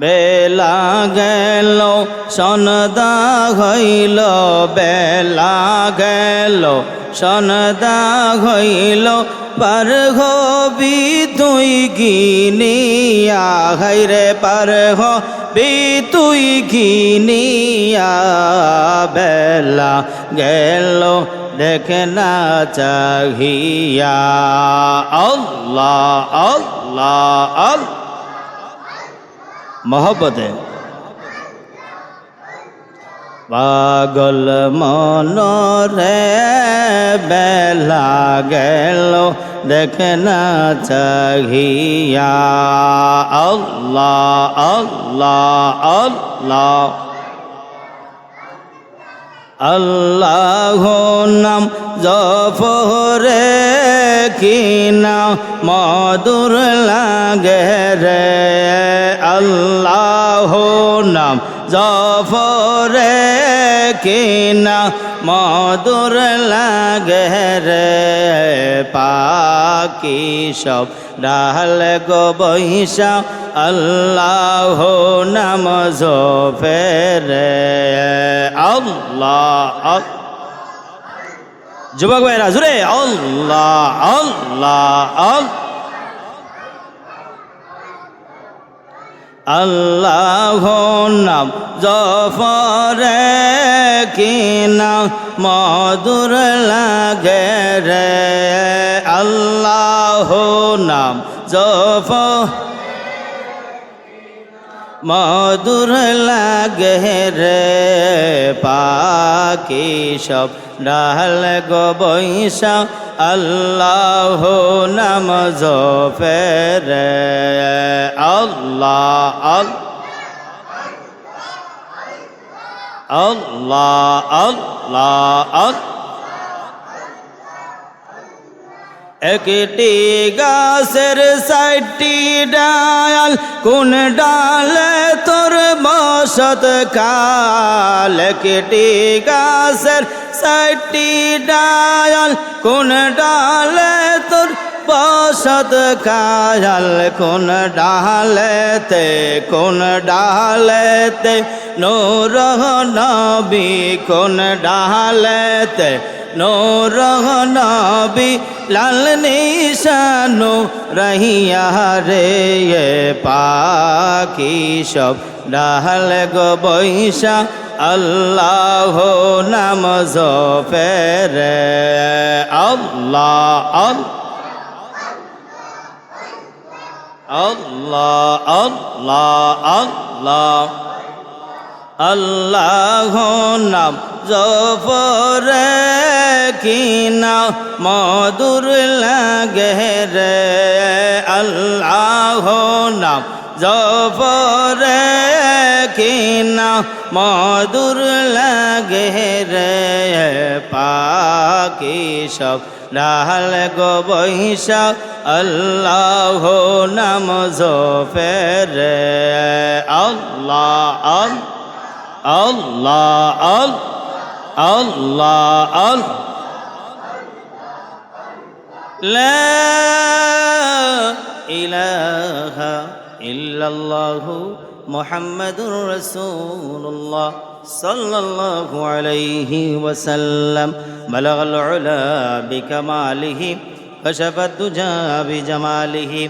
বেলা গেল সনদা হইল, বেলা গেল সনদা হইল পার হবি তুই গিনিয়া হাইরে পার হবি তুই গিনিয়া, বেলা গেল, দেখে না চাহিয়া, আল্লাহ আল্লাহ আল্লাহ। মহব্বতে। পাগল মন রে বেলা গেল, দেখে না চাহিয়া। আল্লাহ আল্লাহ আল্লাহ। আল্লাহ নাম জফরে কি নাম মধুর লাগে রে। নাম জফরে কি নাম মধুর লাগে রে পাকি সব ডাল গো বৈশা আল্লাহ নাম জফেরে আল্লাহ আল- যুবক ভাইরা জুড়ে আল্লাহ আল্লাহ আল আল্লাহ নাম জফরে কি নাম মধুর লাগে রে। আল্লাহ নাম জফ মধুর লাগে রে। পাকি সব ডাল গো আল্লাহ নাম জফের একটি গাছের সাইটি ডায়াল কোন ডালে তোর বসত কাল একটি গাছের সাইটি ডায়াল কোন ডালে তোর বসত কায়াল কোন ডালেতে কোন ডালেতে? নূর নবী কোন ডালেতে? নূর নবী লাল নিশানু রহিয়া রে, এ পাখি সব ডাল গো বৈশা। আল্লাহ নাম জফের আল্লাহ আল্লাহ। আল্লাহ আল্লাহ আল্লাহ। নাম জফরে কি নাম মধুর লাগে রে। আল্লাহ নাম জফরে কি নাম মধুর লাগে রে। পাকি সব ডাল গো বৈশা আল্লাহ নাম জফের আল্লাহ আল্লাহ Allah, Allah, Allah, Allah. لا إله إلا الله محمد رسول الله صلى الله عليه وسلم بلغ العلا بكماله كشف الدجى بجماله